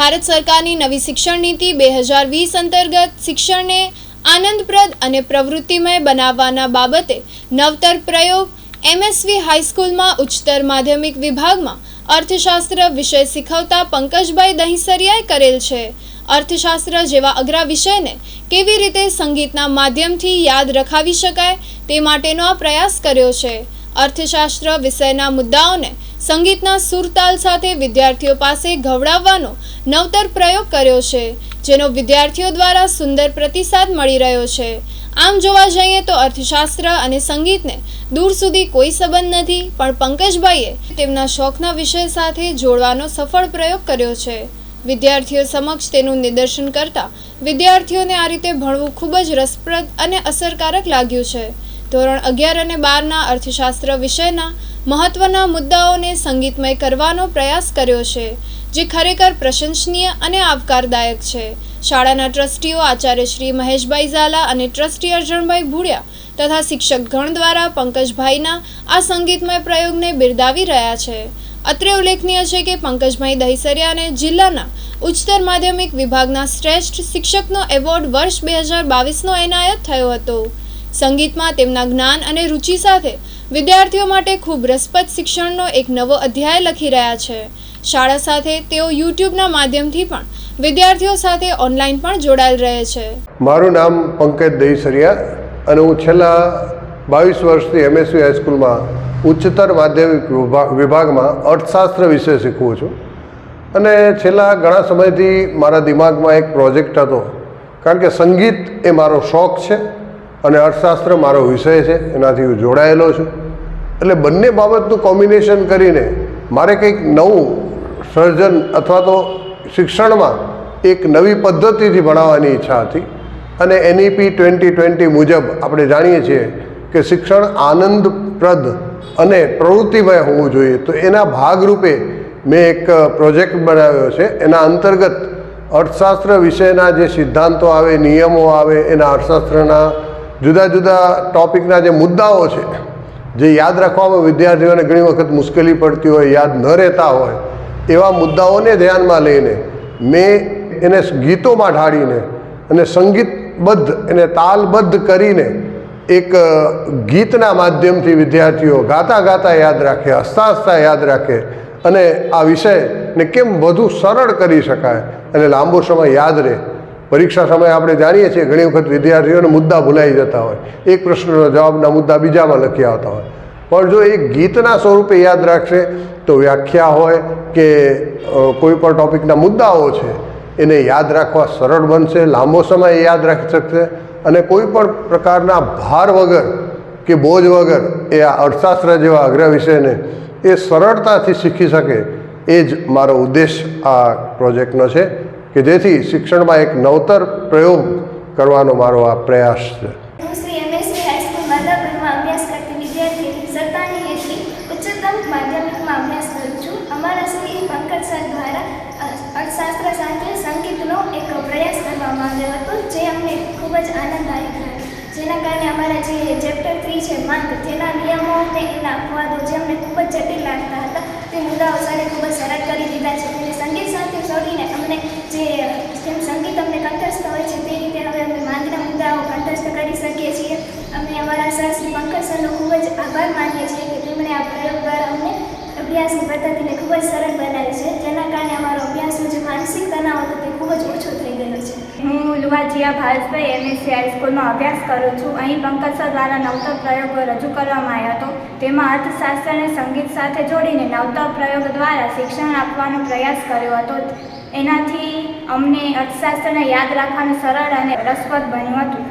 ભારત સરકારની નવી શિક્ષણ નીતિ બે હજાર વીસ અંતર્ગત શિક્ષણને આનંદપ્રદ અને પ્રવૃત્તિમય બનાવવાના બાબતે નવતર પ્રયોગ એમએસવી હાઈસ્કૂલમાં ઉચ્ચતર માધ્યમિક વિભાગમાં અર્થશાસ્ત્ર વિષય શીખવતા પંકજભાઈ દહીસરિયાએ કરેલ છે. અર્થશાસ્ત્ર જેવા અઘરા વિષયને કેવી રીતે સંગીતના માધ્યમથી યાદ રખાવી શકાય તે માટેનો આ પ્રયાસ કર્યો છે. અર્થશાસ્ત્ર વિષયના મુદ્દાઓને સંગીતના સુરતાલ સાથે વિદ્યાર્થીઓ પાસે ઘવડાવવાનો નવતર પ્રયોગ કર્યો છે, જેનો વિદ્યાર્થીઓ દ્વારા સુંદર પ્રતિસાદ મળી રહ્યો છે. આમ જોવા જઈએ તો અર્થશાસ્ત્ર અને સંગીતને દૂર સુધી કોઈ સંબંધ નથી, પણ પંકજભાઈએ તેમના શોખના વિષય સાથે જોડવાનો સફળ પ્રયોગ કર્યો છે. વિદ્યાર્થીઓ સમક્ષ તેનું નિદર્શન કરતા વિદ્યાર્થીઓને આ રીતે ભણવું ખૂબ જ રસપ્રદ અને અસરકારક લાગ્યું છે. ધોરણ અગિયાર અને બારના અર્થશાસ્ત્ર વિષયના મહત્વના મુદ્દાઓને સંગીતમય કરવાનો પ્રયાસ કર્યો છે, જે ખરેખર પ્રશંસનીય અને આવકારદાયક છે. શાળાના ટ્રસ્ટીઓ આચાર્ય શ્રી મહેશભાઈ ઝાલા અને ટ્રસ્ટી અર્જણભાઈ ભૂડિયા તથા શિક્ષક ગણ દ્વારા પંકજભાઈના આ સંગીતમય પ્રયોગને બિરદાવી રહ્યા છે. અત્રે ઉલ્લેખનીય છે કે પંકજભાઈ દહીસરિયાને જિલ્લાના ઉચ્ચતર માધ્યમિક વિભાગના શ્રેષ્ઠ શિક્ષકનો એવોર્ડ વર્ષ બે હજાર બાવીસનો એનાયત થયો હતો. સંગીતમાં તેમના જ્ઞાન અને રુચિ સાથે વિદ્યાર્થીઓ માટે ખૂબ રસપ્રદ શિક્ષણનો એક નવો અધ્યાય લખી રહ્યા છે. શાળા સાથે તેઓ યુટ્યુબના માધ્યમથી પણ વિદ્યાર્થીઓ સાથે ઓનલાઈન પણ જોડાયેલ રહે છે. મારું નામ પંકજ દહીસરિયા અને હું છેલ્લા બાવીસ વર્ષથી એમએસવી હાઈસ્કૂલમાં ઉચ્ચતર માધ્યમિક વિભાગ વિભાગમાં અર્થશાસ્ત્ર વિશે શીખવું છું. અને છેલ્લા ઘણા સમયથી મારા દિમાગમાં એક પ્રોજેક્ટ હતો. કારણ કે સંગીત એ મારો શોખ છે. અને અર્થશાસ્ત્ર મારો વિષય છે, એનાથી હું જોડાયેલો છું. એટલે બંને બાબતનું કોમ્બિનેશન કરીને મારે કંઈક નવું સર્જન અથવા તો શિક્ષણમાં એક નવી પદ્ધતિથી ભણાવવાની ઈચ્છા હતી. અને એનઈપી ટ્વેન્ટી ટ્વેન્ટી મુજબ આપણે જાણીએ છીએ કે શિક્ષણ આનંદપ્રદ અને પ્રવૃત્તિમય હોવું જોઈએ. તો એના ભાગરૂપે મેં એક પ્રોજેક્ટ બનાવ્યો છે. એના અંતર્ગત અર્થશાસ્ત્ર વિષયના જે સિદ્ધાંતો આવે, નિયમો આવે, એના અર્થશાસ્ત્રના જુદા જુદા ટોપિકના જે મુદ્દાઓ છે, જે યાદ રાખવામાં વિદ્યાર્થીઓને ઘણી વખત મુશ્કેલી પડતી હોય, યાદ ન રહેતા હોય, એવા મુદ્દાઓને ધ્યાનમાં લઈને મેં એને ગીતોમાં ઢાળીને અને સંગીતબદ્ધ એને તાલબદ્ધ કરીને એક ગીતના માધ્યમથી વિદ્યાર્થીઓ ગાતા ગાતા યાદ રાખે, હસતા હસતા યાદ રાખે અને આ વિષયને કેમ વધુ સરળ કરી શકાય અને લાંબો સમય યાદ રહે પરીક્ષા સમયે આપણે જાણીએ છીએ ઘણી વખત વિદ્યાર્થીઓને મુદ્દા ભૂલાઈ જતા હોય. એક પ્રશ્નનો જવાબના મુદ્દા બીજામાં લખી આવતા હોય. પણ જો એ ગીતના સ્વરૂપે યાદ રાખશે, તો વ્યાખ્યા હોય કે કોઈ પણ ટૉપિકના મુદ્દાઓ છે, એને યાદ રાખવા સરળ બનશે, લાંબો સમય યાદ રાખી શકશે અને કોઈ પણ પ્રકારના ભાર વગર કે બોજ વગર એ આ અર્થશાસ્ત્ર જેવા અગ્ર વિષયને એ સરળતાથી શીખી શકે, એ જ મારો ઉદ્દેશ આ પ્રોજેક્ટનો છે. કે જેથી શિક્ષણમાં એક નવતર પ્રયોગ કરવાનો મારો આ પ્રયાસ છે. હું શ્રી એમએસવી હાઈસ્કૂલ માધાપુરમાં અભ્યાસ કરતી વિદ્યાર્થી સત્તાની હેઠી ઉચ્ચતમ અભ્યાસ કરું છું. અમારા શ્રી પંકજ સર દ્વારા અર્થશાસ્ત્ર સાથે સંગીતનો એક પ્રયાસ કરવામાં આવ્યો હતો, જે અમને ખૂબ જ આનંદદાયક લાગ્યો. જેના કારણે અમારા જે ચેપ્ટર થ્રી છે, માંગ, જેના નિયમો અને એના અપવાદો જે અમને ખૂબ જ જટિલ લાગતા હતા, તે મુદ્દાઓ સરે ખૂબ જ સરળ કરી દીધા છે. જોડીને અમને જે જેમ સંગીત અમને કંઠસ્થ હોય છે તે રીતે હવે અમે માંગના મુદ્દાઓ કંઠસ્થ કરી શકીએ છીએ અમે અમારા સર શ્રી પંકજ સરનો ખૂબ જ આભાર માનીએ છીએ કે તેમણે આ પ્રયોગ દ્વારા અમને અભ્યાસની પદ્ધતિને ખૂબ જ સરળ બનાવી છે. જેના કારણે અમારો અભ્યાસનો જે માનસિક તણાવ હતો તે ખૂબ જ ઓછો થઈ ગયો છે. હું લુવાજીયા ભારતભાઈ એમએસસી હાઈસ્કૂલમાં અભ્યાસ કરું છું. અહીં પંકજ દ્વારા નવતર પ્રયોગો રજૂ કરવામાં આવ્યો હતો. તેમાં અર્થશાસ્ત્રને સંગીત સાથે જોડીને નવતર પ્રયોગ દ્વારા શિક્ષણ આપવાનો પ્રયાસ કર્યો હતો. એનાથી અમને અર્થશાસ્ત્રને યાદ રાખવાનું સરળ અને રસપ્રદ બન્યું હતું.